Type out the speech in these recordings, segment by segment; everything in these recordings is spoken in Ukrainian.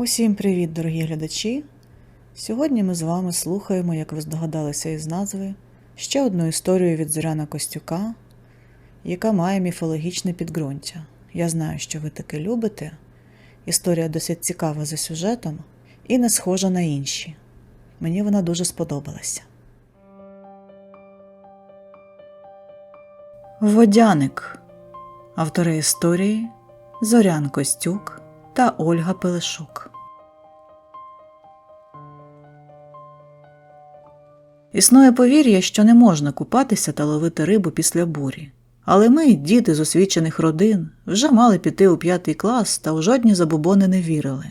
Усім привіт, дорогі глядачі! Сьогодні ми з вами слухаємо, як ви здогадалися із назви, ще одну історію від Зоряна Костюка, яка має міфологічне підґрунтя. Я знаю, що ви таке любите. Історія досить цікава за сюжетом і не схожа на інші. Мені вона дуже сподобалася. Водяник. Автори історії Зорян Костюк та Ольга Пелешук. Існує повір'я, що не можна купатися та ловити рибу після бурі. Але ми, діти з освічених родин, вже мали піти у п'ятий клас та у жодні забобони не вірили.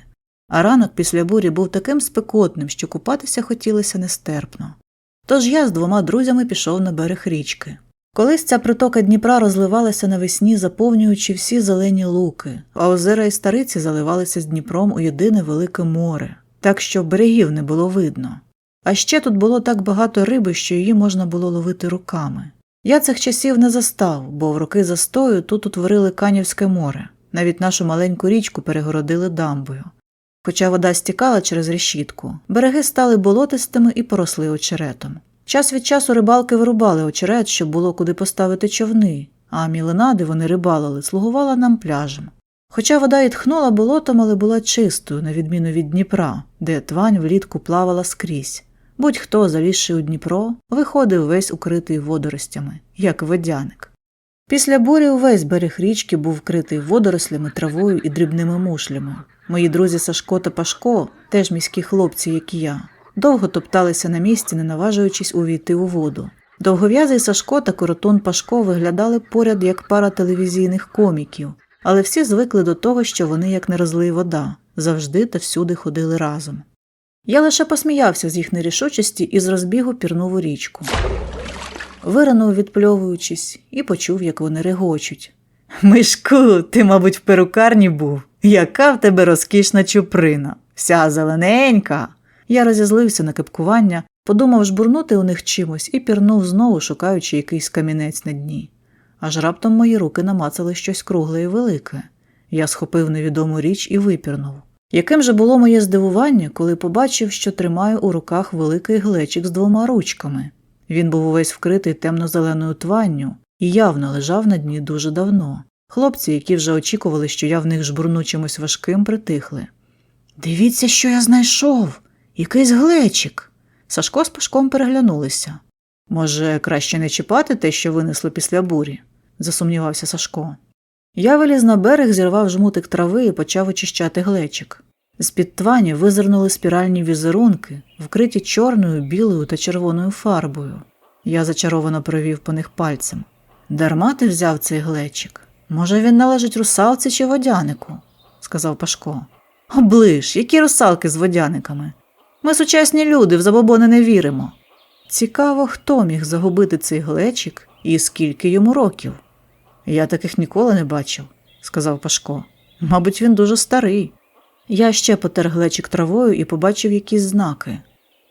А ранок після бурі був таким спекотним, що купатися хотілося нестерпно. Тож я з двома друзями пішов на берег річки. Колись ця притока Дніпра розливалася навесні, заповнюючи всі зелені луки, а озера і стариці заливалися з Дніпром у єдине велике море, так що берегів не було видно. А ще тут було так багато риби, що її можна було ловити руками. Я цих часів не застав, бо в роки застою тут утворили Канівське море, навіть нашу маленьку річку перегородили дамбою. Хоча вода стікала через решітку, береги стали болотистими і поросли очеретом. Час від часу рибалки вирубали очерет, щоб було куди поставити човни, а мілина, де вони рибалили, слугувала нам пляжем. Хоча вода і тхнула болотом, але була чистою, на відміну від Дніпра, де твань влітку плавала скрізь. Будь-хто, залізши у Дніпро, виходив весь укритий водоростями, як водяник. Після бурі увесь берег річки був вкритий водорослями, травою і дрібними мушлями. Мої друзі Сашко та Пашко, теж міські хлопці, як і я, довго топталися на місці, не наважуючись увійти у воду. Довгов'язий Сашко та коротун Пашко виглядали поряд як пара телевізійних коміків, але всі звикли до того, що вони, як не розлий вода, завжди та всюди ходили разом. Я лише посміявся з їх нерішучості і з розбігу пірнув у річку. Виранув, відпльовуючись, і почув, як вони регочуть. Мишку, ти, мабуть, в перукарні був. Яка в тебе розкішна чуприна, вся зелененька. Я розізлився на кепкування, подумав жбурнути у них чимось і пірнув знову, шукаючи якийсь камінець на дні. Аж раптом мої руки намацали щось кругле і велике. Я схопив невідому річ і випірнув. Яким же було моє здивування, коли побачив, що тримаю у руках великий глечик з двома ручками. Він був увесь вкритий темно-зеленою тванню і явно лежав на дні дуже давно. Хлопці, які вже очікували, що я в них жбурну чимось важким, притихли. Дивіться, що я знайшов. Якийсь глечик. Сашко з Пашком переглянулися. Може, краще не чіпати те, що винесли після бурі? засумнівався Сашко. Я виліз на берег, зірвав жмутик трави і почав очищати глечик. З під твані визирнули спіральні візерунки, вкриті чорною, білою та червоною фарбою. Я зачаровано провів по них пальцем. Дарма ти взяв цей глечик. Може, він належить русалці чи водянику, сказав Пашко. Оближ, які русалки з водяниками. Ми сучасні люди, в забобони не віримо. Цікаво, хто міг загубити цей глечик і скільки йому років. Я таких ніколи не бачив, сказав Пашко. Мабуть, він дуже старий. Я ще потер глечик травою і побачив якісь знаки.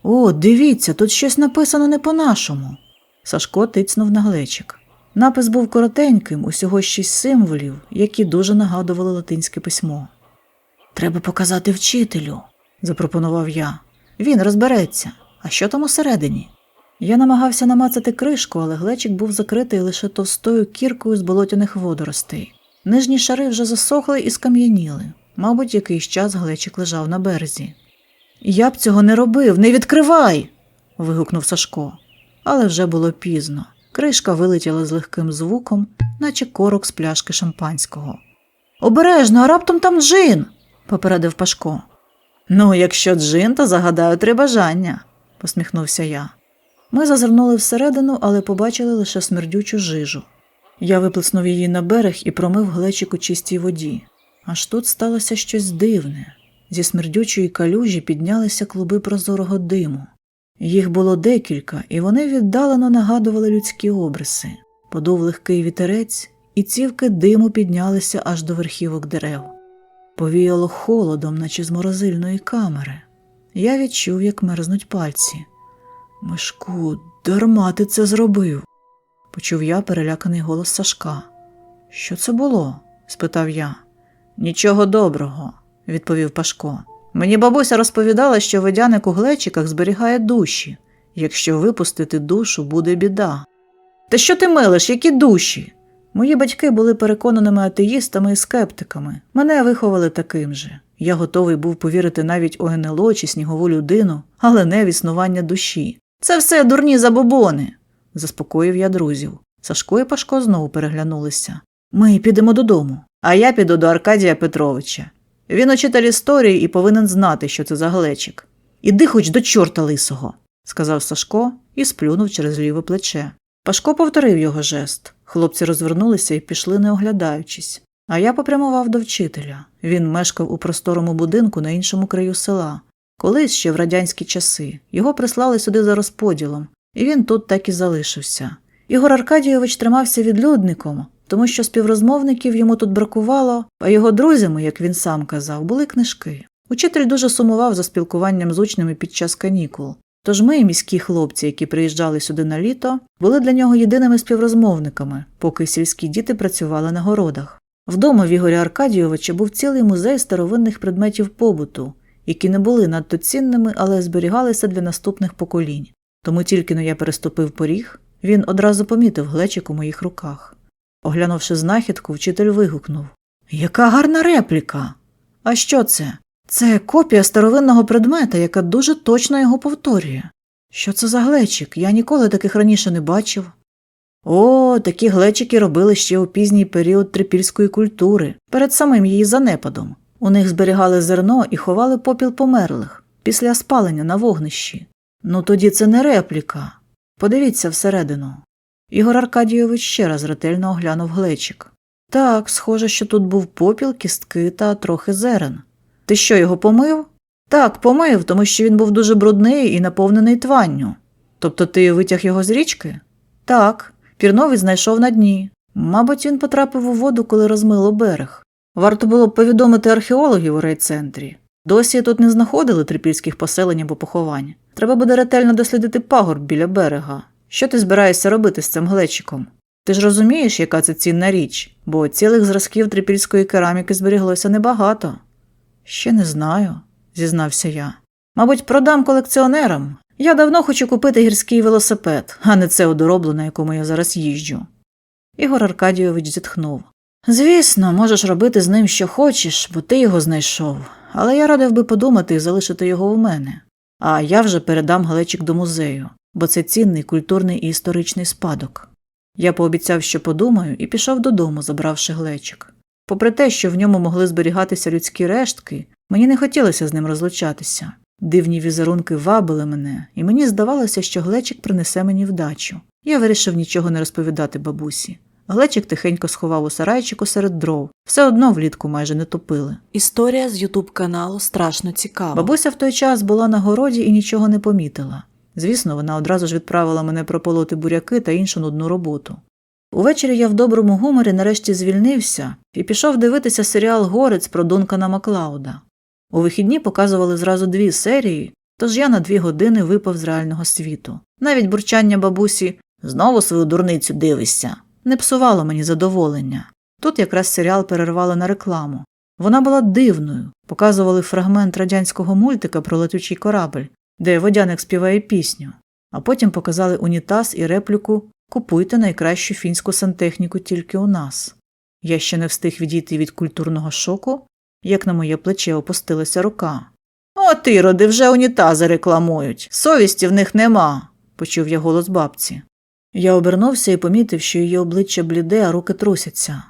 О, дивіться, тут щось написано не по-нашому. Сашко тицнув на глечик. Напис був коротеньким, усього шість символів, які дуже нагадували латинське письмо. Треба показати вчителю, запропонував я. Він розбереться. А що там усередині? Я намагався намацати кришку, але глечик був закритий лише товстою кіркою з болотяних водоростей. Нижні шари вже засохли і скам'яніли. Мабуть, якийсь час глечик лежав на березі. Я б цього не робив, не відкривай. вигукнув Сашко. Але вже було пізно. Кришка вилетіла з легким звуком, наче корок з пляшки шампанського. Обережно, а раптом там джин, попередив Пашко. Ну, якщо джин, то загадаю три бажання, посміхнувся я. Ми зазирнули всередину, але побачили лише смердючу жижу. Я виплеснув її на берег і промив глечик у чистій воді. Аж тут сталося щось дивне. Зі смердючої калюжі піднялися клуби прозорого диму. Їх було декілька, і вони віддалено нагадували людські обриси. Подув легкий вітерець, і цівки диму піднялися аж до верхівок дерев. Повіяло холодом, наче з морозильної камери. Я відчув, як мерзнуть пальці. Мишку, дарма ти це зробив, почув я переляканий голос Сашка. Що це було? спитав я. Нічого доброго, відповів Пашко. Мені бабуся розповідала, що ведяник у глечиках зберігає душі. Якщо випустити душу, буде біда. Та що ти милиш, які душі? Мої батьки були переконаними атеїстами і скептиками. Мене виховали таким же. Я готовий був повірити навіть у НЛО чи снігову людину, але не в існування душі. Це все дурні забобони, заспокоїв я друзів. Сашко і Пашко знову переглянулися. Ми підемо додому, а я піду до Аркадія Петровича. Він учитель історії і повинен знати, що це за глечик. Іди хоч до чорта лисого, сказав Сашко і сплюнув через ліве плече. Пашко повторив його жест. Хлопці розвернулися і пішли, не оглядаючись. А я попрямував до вчителя. Він мешкав у просторому будинку на іншому краю села. Колись ще в радянські часи його прислали сюди за розподілом, і він тут так і залишився. Ігор Аркадійович тримався відлюдником, тому що співрозмовників йому тут бракувало, а його друзями, як він сам казав, були книжки. Учитель дуже сумував за спілкуванням з учнями під час канікул. Тож ми, міські хлопці, які приїжджали сюди на літо, були для нього єдиними співрозмовниками, поки сільські діти працювали на городах. Вдома в Ігоря Аркадійовича був цілий музей старовинних предметів побуту, які не були надто цінними, але зберігалися для наступних поколінь. Тому тільки но я переступив поріг, він одразу помітив глечик у моїх руках. Оглянувши знахідку, вчитель вигукнув Яка гарна репліка! А що це? Це копія старовинного предмета, яка дуже точно його повторює. Що це за глечик? Я ніколи таких раніше не бачив. О, такі глечики робили ще у пізній період трипільської культури, перед самим її занепадом. У них зберігали зерно і ховали попіл померлих після спалення на вогнищі. Ну тоді це не репліка. Подивіться всередину. Ігор Аркадійович ще раз ретельно оглянув глечик. Так, схоже, що тут був попіл, кістки та трохи зерен. Ти що, його помив? Так, помив, тому що він був дуже брудний і наповнений тванню. Тобто ти витяг його з річки? Так, пірновий знайшов на дні. Мабуть, він потрапив у воду, коли розмило берег. Варто було б повідомити археологів у райцентрі. Досі тут не знаходили трипільських поселень або поховань. Треба буде ретельно дослідити пагорб біля берега. Що ти збираєшся робити з цим глечиком? Ти ж розумієш, яка це цінна річ, бо цілих зразків трипільської кераміки зберіглося небагато. Ще не знаю, зізнався я. Мабуть, продам колекціонерам. Я давно хочу купити гірський велосипед, а не це одоробло, на якому я зараз їжджу. Ігор Аркадійович зітхнув. Звісно, можеш робити з ним що хочеш, бо ти його знайшов, але я радив би подумати і залишити його у мене. А я вже передам глечик до музею, бо це цінний культурний і історичний спадок. Я пообіцяв, що подумаю, і пішов додому, забравши глечик. Попри те, що в ньому могли зберігатися людські рештки, мені не хотілося з ним розлучатися. Дивні візерунки вабили мене, і мені здавалося, що глечик принесе мені вдачу. Я вирішив нічого не розповідати бабусі. Глечик тихенько сховав у сарайчику серед дров, все одно влітку майже не топили. Історія з Ютуб каналу страшно цікава. Бабуся в той час була на городі і нічого не помітила. Звісно, вона одразу ж відправила мене прополоти буряки та іншу нудну роботу. Увечері я в доброму гуморі нарешті звільнився і пішов дивитися серіал Горець про Дункана Маклауда. У вихідні показували зразу дві серії, тож я на дві години випав з реального світу. Навіть бурчання бабусі знову свою дурницю дивишся не псувало мені задоволення. Тут якраз серіал перервали на рекламу. Вона була дивною, показували фрагмент радянського мультика про летючий корабль, де водяник співає пісню, а потім показали унітаз і репліку Купуйте найкращу фінську сантехніку тільки у нас. Я ще не встиг відійти від культурного шоку, як на моє плече опустилася рука. О, ти, роди, вже унітази рекламують. Совісті в них нема, почув я голос бабці. Я обернувся і помітив, що її обличчя бліде, а руки трусяться.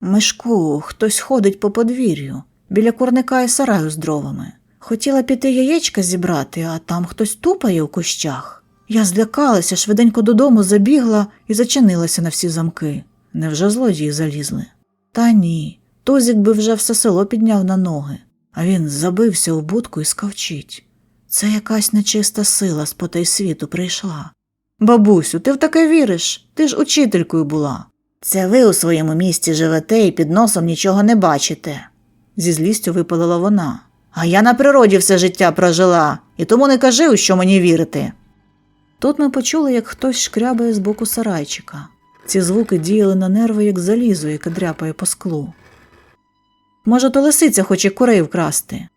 Мишку, хтось ходить по подвір'ю, біля курника і сараю з дровами. Хотіла піти яєчка зібрати, а там хтось тупає у кущах. Я злякалася, швиденько додому забігла і зачинилася на всі замки. Невже злодії залізли? Та ні. Тузік би вже все село підняв на ноги, а він забився у будку і скавчить. Це якась нечиста сила з потай світу прийшла. Бабусю, ти в таке віриш? Ти ж учителькою була. Це ви у своєму місті живете і під носом нічого не бачите, зі злістю випалила вона. А я на природі все життя прожила, і тому не кажи, у що мені вірити. Тут ми почули, як хтось шкрябає з боку сарайчика. Ці звуки діяли на нерви, як залізо, яке дряпає по склу. Може, то лисиця хоче курей вкрасти.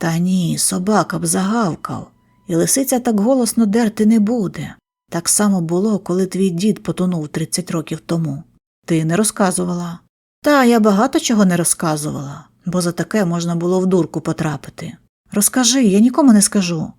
Та ні, собака б загавкав, і лисиця так голосно дерти не буде. Так само було, коли твій дід потонув 30 років тому. Ти не розказувала. Та я багато чого не розказувала, бо за таке можна було в дурку потрапити. Розкажи, я нікому не скажу.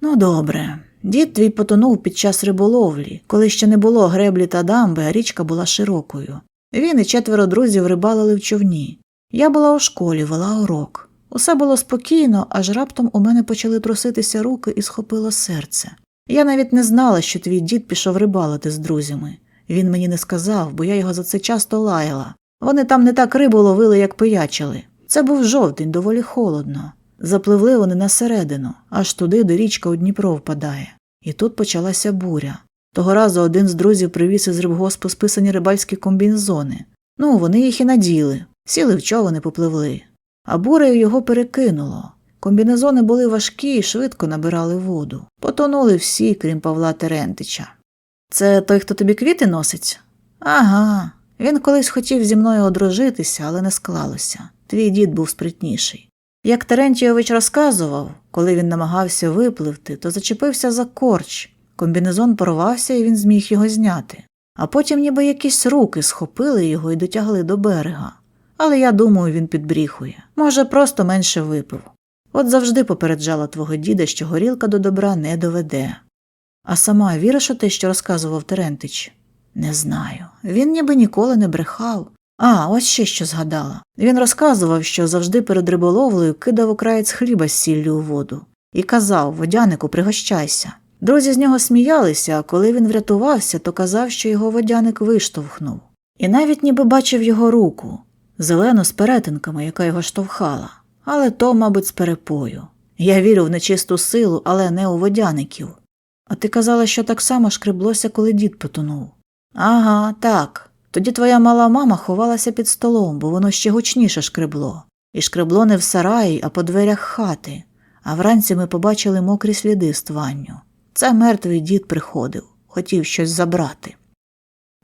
Ну, добре. Дід твій потонув під час риболовлі, коли ще не було греблі та дамби, а річка була широкою. Він і четверо друзів рибалили в човні. Я була у школі, вела урок. Усе було спокійно, аж раптом у мене почали труситися руки і схопило серце. Я навіть не знала, що твій дід пішов рибалити з друзями. Він мені не сказав, бо я його за це часто лаяла. Вони там не так рибу ловили, як пиячили. Це був жовтень, доволі холодно. Запливли вони на середину, аж туди, де річка у Дніпро впадає. І тут почалася буря. Того разу один з друзів привіз із рибгоспу списані рибальські комбінезони. Ну, вони їх і наділи, сіли в човен і попливли. А бурею його перекинуло. Комбінезони були важкі і швидко набирали воду. Потонули всі, крім Павла Терентича. Це той, хто тобі квіти носить? Ага. Він колись хотів зі мною одружитися, але не склалося. Твій дід був спритніший. Як Терентійович розказував, коли він намагався випливти, то зачепився за корч. Комбінезон порвався і він зміг його зняти. А потім ніби якісь руки схопили його і дотягли до берега. Але я думаю, він підбріхує. Може, просто менше випив. От завжди попереджала твого діда, що горілка до добра не доведе. А сама віриш у те, що розказував Терентич? Не знаю. Він ніби ніколи не брехав. А, ось ще що згадала. Він розказував, що завжди перед риболовлею кидав окраєць хліба з сіллю у воду і казав водянику, пригощайся. Друзі з нього сміялися, а коли він врятувався, то казав, що його водяник виштовхнув. І навіть ніби бачив його руку, зелену з перетинками, яка його штовхала. Але то, мабуть, з перепою. Я вірю в нечисту силу, але не у водяників. А ти казала, що так само шкреблося, коли дід потонув. Ага, так. Тоді твоя мала мама ховалася під столом, бо воно ще гучніше шкребло. І шкребло не в сараї, а по дверях хати. А вранці ми побачили мокрі сліди з тванню. Це мертвий дід приходив, хотів щось забрати.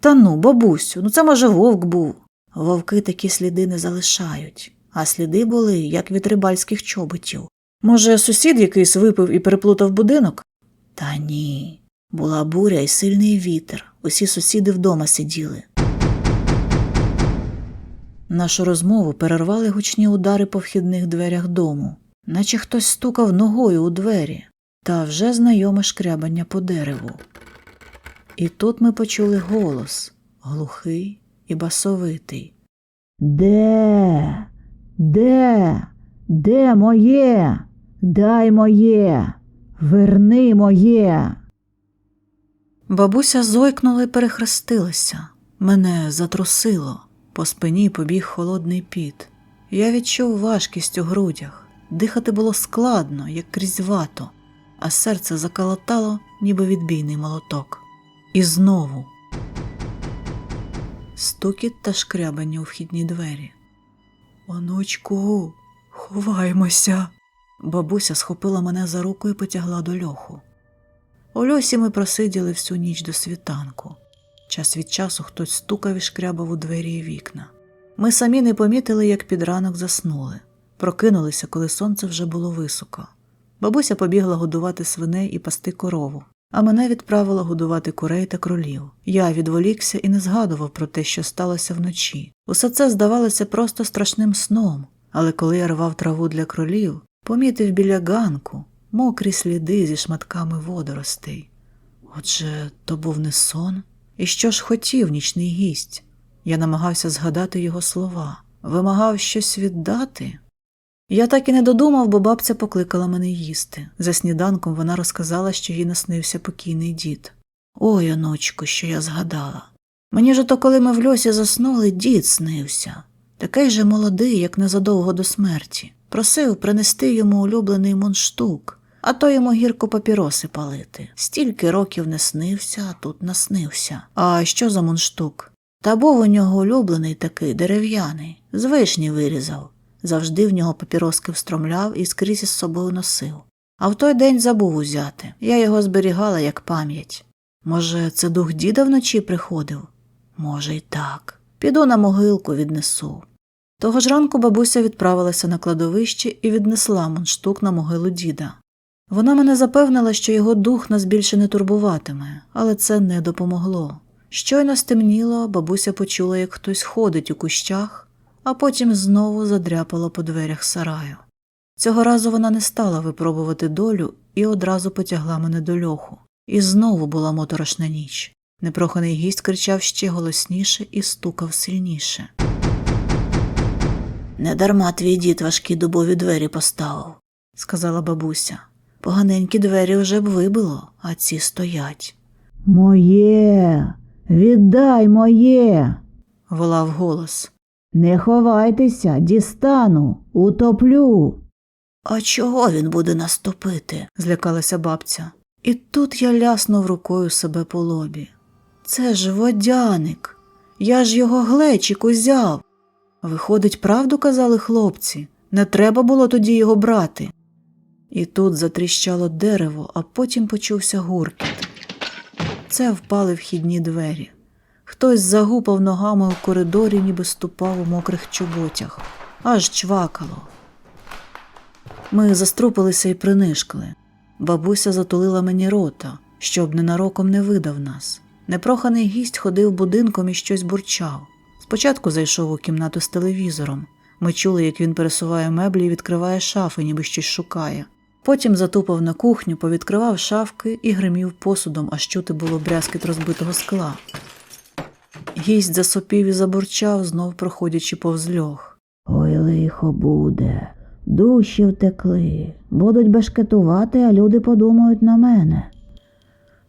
Та ну, бабусю, ну це може вовк був. Вовки такі сліди не залишають, а сліди були, як від рибальських чоботів. Може, сусід якийсь випив і переплутав будинок? Та ні. Була буря і сильний вітер. Усі сусіди вдома сиділи. Нашу розмову перервали гучні удари по вхідних дверях дому, наче хтось стукав ногою у двері, та вже знайоме шкрябання по дереву. І тут ми почули голос глухий і басовитий. Де? Де? Де моє? Дай моє, верни моє. Бабуся зойкнула і перехрестилася. Мене затрусило. По спині побіг холодний піт. Я відчув важкість у грудях. Дихати було складно, як крізь вато, а серце заколотало, ніби відбійний молоток. І знову стукіт та шкрябання у вхідні двері. Онучку, ховаймося. Бабуся схопила мене за руку і потягла до льоху. У льосі ми просиділи всю ніч до світанку. Час від часу хтось стукав і шкрябав у двері і вікна. Ми самі не помітили, як під ранок заснули. Прокинулися, коли сонце вже було високо. Бабуся побігла годувати свиней і пасти корову, а мене відправила годувати курей та кролів. Я відволікся і не згадував про те, що сталося вночі. Усе це здавалося просто страшним сном, але коли я рвав траву для кролів, помітив біля ганку мокрі сліди зі шматками водоростей. Отже, то був не сон. І що ж хотів нічний гість? Я намагався згадати його слова, вимагав щось віддати. Я так і не додумав, бо бабця покликала мене їсти. За сніданком вона розказала, що їй наснився покійний дід. Ой, онучко, що я згадала. Мені ж то, коли ми в льосі заснули, дід снився. Такий же молодий, як незадовго до смерті. Просив принести йому улюблений мундштук, а то йому гірко папіроси палити. Стільки років не снився, а тут наснився. А що за мундштук? Та був у нього улюблений такий дерев'яний, з вишні вирізав. Завжди в нього папіроски встромляв і скрізь із собою носив. А в той день забув узяти. Я його зберігала як пам'ять. Може, це дух діда вночі приходив? Може, й так. Піду на могилку віднесу. Того ж ранку бабуся відправилася на кладовище і віднесла мундштук на могилу діда. Вона мене запевнила, що його дух нас більше не турбуватиме, але це не допомогло. Щойно стемніло, бабуся почула, як хтось ходить у кущах, а потім знову задряпала по дверях сараю. Цього разу вона не стала випробувати долю і одразу потягла мене до льоху. І знову була моторошна ніч. Непроханий гість кричав ще голосніше і стукав сильніше. Недарма твій дід важкі дубові двері поставив, сказала бабуся. Поганенькі двері вже б вибило, а ці стоять. Моє, віддай моє. волав голос. Не ховайтеся, дістану, утоплю. А чого він буде наступити? злякалася бабця. І тут я ляснув рукою себе по лобі. Це ж водяник. Я ж його глечик узяв. Виходить, правду казали хлопці. Не треба було тоді його брати. І тут затріщало дерево, а потім почувся гуркіт. Це впали вхідні двері. Хтось загупав ногами у коридорі, ніби ступав у мокрих чоботях, аж чвакало. Ми заструпилися і принишкли. Бабуся затулила мені рота, щоб ненароком не видав нас. Непроханий гість ходив будинком і щось бурчав. Спочатку зайшов у кімнату з телевізором. Ми чули, як він пересуває меблі і відкриває шафи, ніби щось шукає. Потім затупав на кухню, повідкривав шафки і гримів посудом, аж чути було брязкіт розбитого скла. Гість засопів і забурчав, знов проходячи повз льох. Ой, лихо буде. Душі втекли. Будуть бешкетувати, а люди подумають на мене.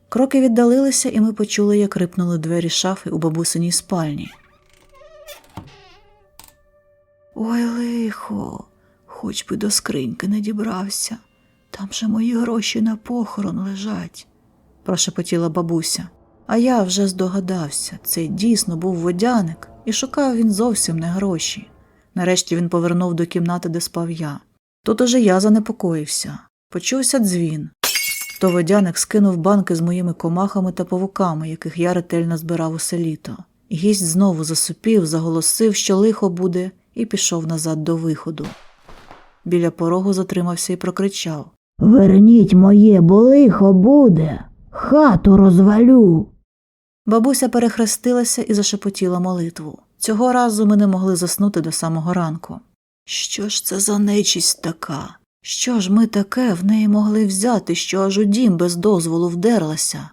Кроки віддалилися, і ми почули, як рипнули двері шафи у бабусиній спальні. Ой, лихо, хоч би до скриньки не дібрався. Там же мої гроші на похорон лежать, прошепотіла бабуся. А я вже здогадався, це дійсно був водяник, і шукав він зовсім не гроші. Нарешті він повернув до кімнати, де спав я. Тут уже я занепокоївся. Почувся дзвін. То водяник скинув банки з моїми комахами та павуками, яких я ретельно збирав усе літо. Гість знову засупів, заголосив, що лихо буде, і пішов назад до виходу. Біля порогу затримався і прокричав Верніть моє, бо лихо буде. Хату розвалю. Бабуся перехрестилася і зашепотіла молитву. Цього разу ми не могли заснути до самого ранку. Що ж це за нечість така? Що ж ми таке в неї могли взяти, що аж у дім без дозволу вдерлася?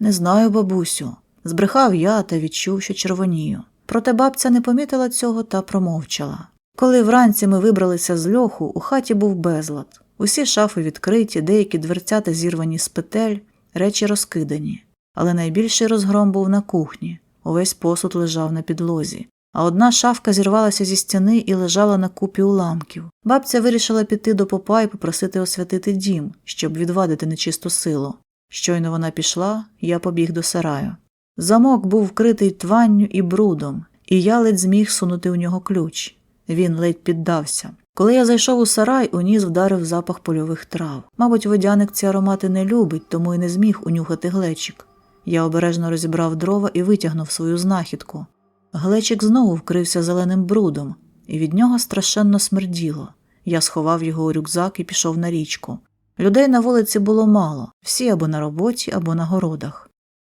Не знаю, бабусю. Збрехав я та відчув, що червонію. Проте бабця не помітила цього та промовчала. Коли вранці ми вибралися з льоху, у хаті був безлад. Усі шафи відкриті, деякі дверцята зірвані з петель, речі розкидані. Але найбільший розгром був на кухні. Увесь посуд лежав на підлозі. А одна шафка зірвалася зі стіни і лежала на купі уламків. Бабця вирішила піти до попа і попросити освятити дім, щоб відвадити нечисту силу. Щойно вона пішла, я побіг до сараю. Замок був вкритий тванню і брудом, і я ледь зміг сунути у нього ключ. Він ледь піддався. Коли я зайшов у сарай, у ніс вдарив запах польових трав. Мабуть, водяник ці аромати не любить, тому й не зміг унюхати глечик. Я обережно розібрав дрова і витягнув свою знахідку. Глечик знову вкрився зеленим брудом, і від нього страшенно смерділо. Я сховав його у рюкзак і пішов на річку. Людей на вулиці було мало, всі або на роботі, або на городах.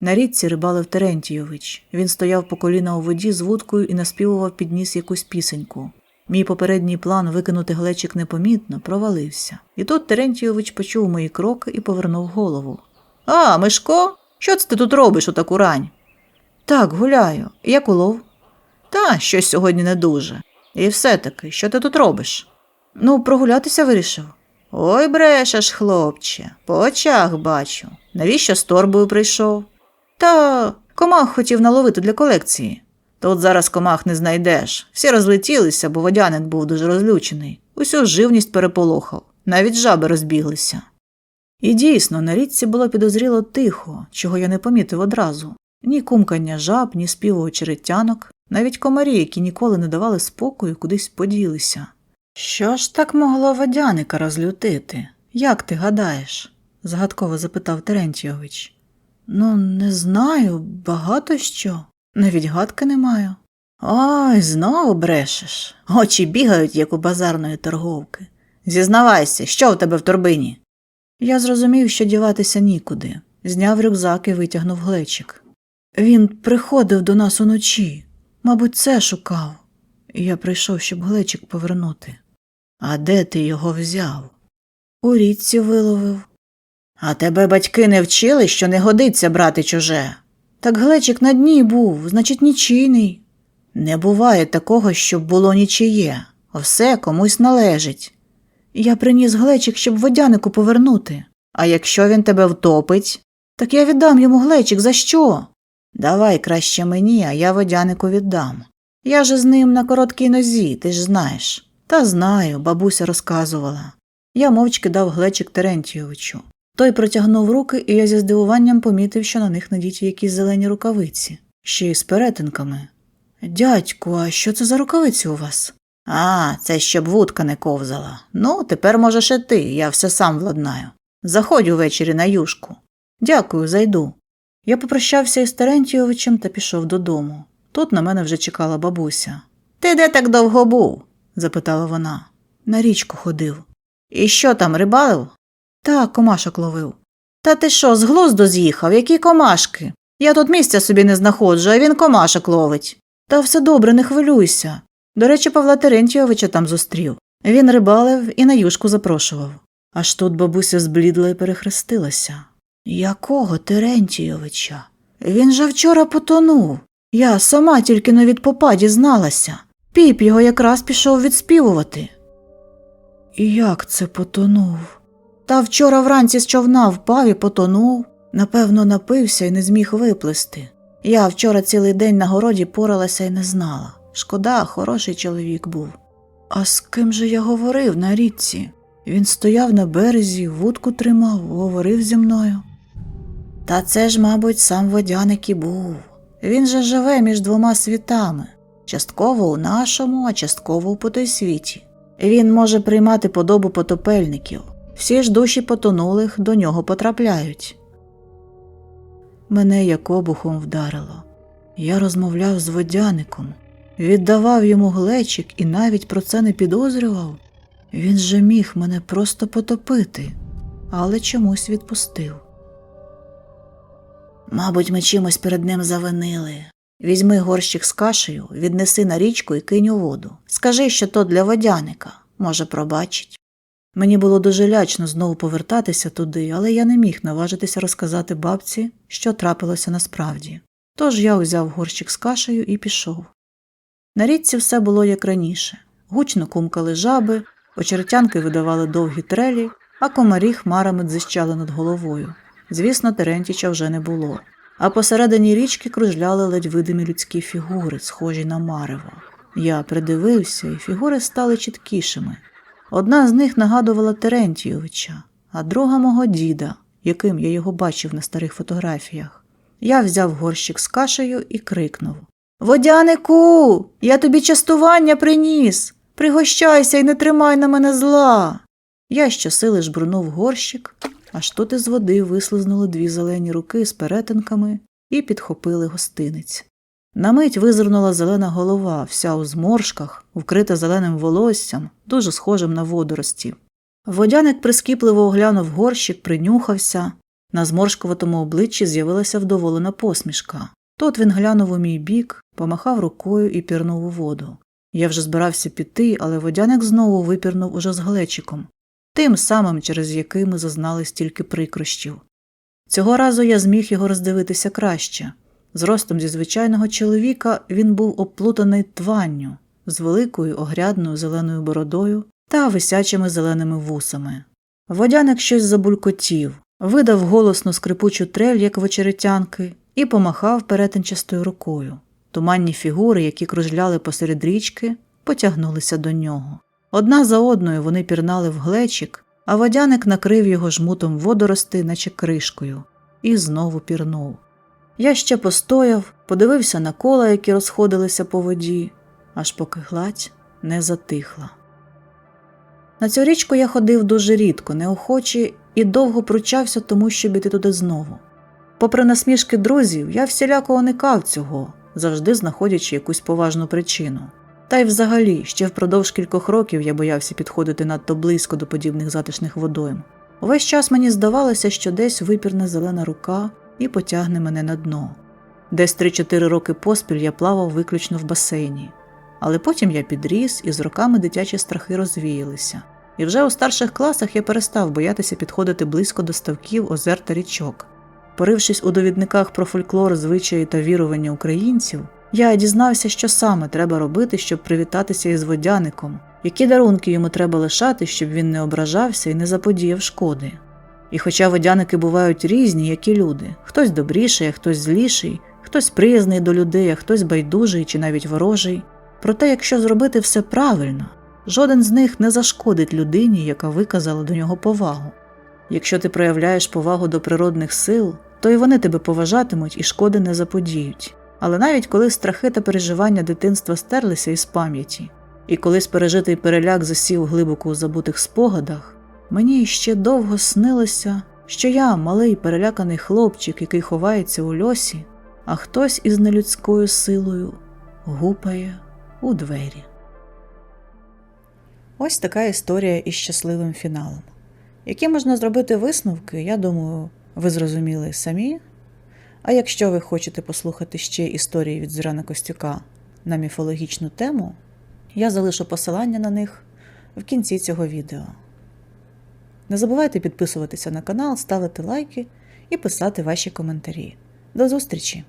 На річці рибалив Терентійович. Він стояв по коліна у воді з вудкою і наспівував під ніс якусь пісеньку. Мій попередній план викинути глечик непомітно провалився. І тут Терентійович почув мої кроки і повернув голову. А, Мишко, що це ти тут робиш у таку рань? Так, гуляю. Як улов? Та, щось сьогодні не дуже. І все таки, що ти тут робиш? Ну, прогулятися вирішив. Ой, брешеш, хлопче, по очах бачу. Навіщо з торбою прийшов? Та комах хотів наловити для колекції. Тут зараз комах не знайдеш. Всі розлетілися, бо водяник був дуже розлючений. Усю живність переполохав, навіть жаби розбіглися. І дійсно, на річці було підозріло тихо, чого я не помітив одразу. Ні кумкання жаб, ні співу очеретянок, навіть комарі, які ніколи не давали спокою, кудись поділися. Що ж так могло водяника розлютити? Як ти гадаєш? загадково запитав Терентійович. Ну, не знаю, багато що. Навіть гадки не маю. Ой, знову брешеш. Очі бігають, як у базарної торговки. Зізнавайся, що у тебе в торбині? Я зрозумів, що діватися нікуди. Зняв рюкзак і витягнув глечик. Він приходив до нас уночі. Мабуть, це шукав. Я прийшов, щоб глечик повернути. А де ти його взяв? У річці виловив. А тебе батьки не вчили, що не годиться брати чуже. Так глечик на дні був, значить, нічийний. Не буває такого, щоб було нічиє. Все комусь належить. Я приніс глечик, щоб водянику повернути. А якщо він тебе втопить, так я віддам йому глечик за що? Давай краще мені, а я водянику віддам. Я же з ним на короткій нозі, ти ж знаєш. Та знаю, бабуся розказувала. Я мовчки дав глечик Терентійовичу. Той протягнув руки, і я зі здивуванням помітив, що на них надіті якісь зелені рукавиці, ще й з перетинками. Дядьку, а що це за рукавиці у вас? А, це щоб вудка не ковзала. Ну, тепер можеш і ти, я все сам владнаю. Заходь увечері на юшку. Дякую, зайду. Я попрощався із Терентійовичем та пішов додому. Тут на мене вже чекала бабуся. Ти де так довго був? запитала вона. На річку ходив. І що там, рибалив? Так, комашок ловив. Та ти що, з глузду з'їхав? Які комашки? Я тут місця собі не знаходжу, а він комашок ловить. Та все добре, не хвилюйся. До речі, Павла Терентійовича там зустрів. Він рибалив і на юшку запрошував. Аж тут бабуся зблідла і перехрестилася. Якого Терентійовича? Він же вчора потонув. Я сама тільки но від попа дізналася. Піп його якраз пішов відспівувати. Як це потонув? Та вчора вранці з човна впав і потонув. Напевно, напився і не зміг виплисти. Я вчора цілий день на городі поралася і не знала. Шкода, хороший чоловік був. А з ким же я говорив на річці? Він стояв на березі, вудку тримав, говорив зі мною. Та це ж, мабуть, сам водяник і був. Він же живе між двома світами частково у нашому, а частково у потойсвіті. Він може приймати подобу потопельників. Всі ж душі потонулих до нього потрапляють. Мене як обухом вдарило. Я розмовляв з водяником, віддавав йому глечик і навіть про це не підозрював. Він же міг мене просто потопити, але чомусь відпустив. Мабуть, ми чимось перед ним завинили. Візьми горщик з кашею, віднеси на річку і кинь у воду. Скажи, що то для водяника, може, пробачить. Мені було дуже лячно знову повертатися туди, але я не міг наважитися розказати бабці, що трапилося насправді. Тож я узяв горщик з кашею і пішов. На річці все було як раніше. Гучно кумкали жаби, очеретянки видавали довгі трелі, а комарі хмарами дзищали над головою. Звісно, Терентіча вже не було. А посередині річки кружляли ледь видимі людські фігури, схожі на марево. Я придивився, і фігури стали чіткішими. Одна з них нагадувала Терентійовича, а друга мого діда, яким я його бачив на старих фотографіях. Я взяв горщик з кашею і крикнув Водянику, я тобі частування приніс. Пригощайся і не тримай на мене зла. Я щосили жбурнув горщик, аж тут із води вислизнули дві зелені руки з перетинками і підхопили гостинець. На мить визирнула зелена голова, вся у зморшках, вкрита зеленим волоссям, дуже схожим на водорості. Водяник прискіпливо оглянув горщик, принюхався. На зморшкуватому обличчі з'явилася вдоволена посмішка. Тут він глянув у мій бік, помахав рукою і пірнув у воду. Я вже збирався піти, але водяник знову випірнув уже з глечиком, тим самим, через який ми зазнали стільки прикрощів. Цього разу я зміг його роздивитися краще. Зростом зі звичайного чоловіка він був обплутаний тванню з великою огрядною зеленою бородою та висячими зеленими вусами. Водяник щось забулькотів, видав голосну скрипучу трель, як вечеретянки, і помахав перетинчастою рукою. Туманні фігури, які кружляли посеред річки, потягнулися до нього. Одна за одною вони пірнали в глечик, а водяник накрив його жмутом водорости, наче кришкою, і знову пірнув. Я ще постояв, подивився на кола, які розходилися по воді, аж поки гладь не затихла. На цю річку я ходив дуже рідко, неохоче і довго пручався, тому щоб іти туди знову. Попри насмішки друзів, я всіляко уникав цього, завжди знаходячи якусь поважну причину. Та й взагалі, ще впродовж кількох років я боявся підходити надто близько до подібних затишних водойм. Увесь час мені здавалося, що десь випірне зелена рука і потягне мене на дно. Десь 3-4 роки поспіль я плавав виключно в басейні. Але потім я підріс, і з роками дитячі страхи розвіялися. І вже у старших класах я перестав боятися підходити близько до ставків, озер та річок. Порившись у довідниках про фольклор, звичаї та вірування українців, я дізнався, що саме треба робити, щоб привітатися із водяником, які дарунки йому треба лишати, щоб він не ображався і не заподіяв шкоди. І хоча водяники бувають різні, як і люди, хтось добріший, а хтось зліший, хтось приязний до людей, а хтось байдужий чи навіть ворожий. Проте, якщо зробити все правильно, жоден з них не зашкодить людині, яка виказала до нього повагу. Якщо ти проявляєш повагу до природних сил, то і вони тебе поважатимуть і шкоди не заподіють. Але навіть коли страхи та переживання дитинства стерлися із пам'яті, і колись пережитий переляк засів глибоко у забутих спогадах, мені ще довго снилося, що я малий переляканий хлопчик, який ховається у льосі, а хтось із нелюдською силою гупає у двері. Ось така історія із щасливим фіналом. Які можна зробити висновки, я думаю, ви зрозуміли самі. А якщо ви хочете послухати ще історії від Зоряна Костюка на міфологічну тему, я залишу посилання на них в кінці цього відео. Не забувайте підписуватися на канал, ставити лайки і писати ваші коментарі. До зустрічі!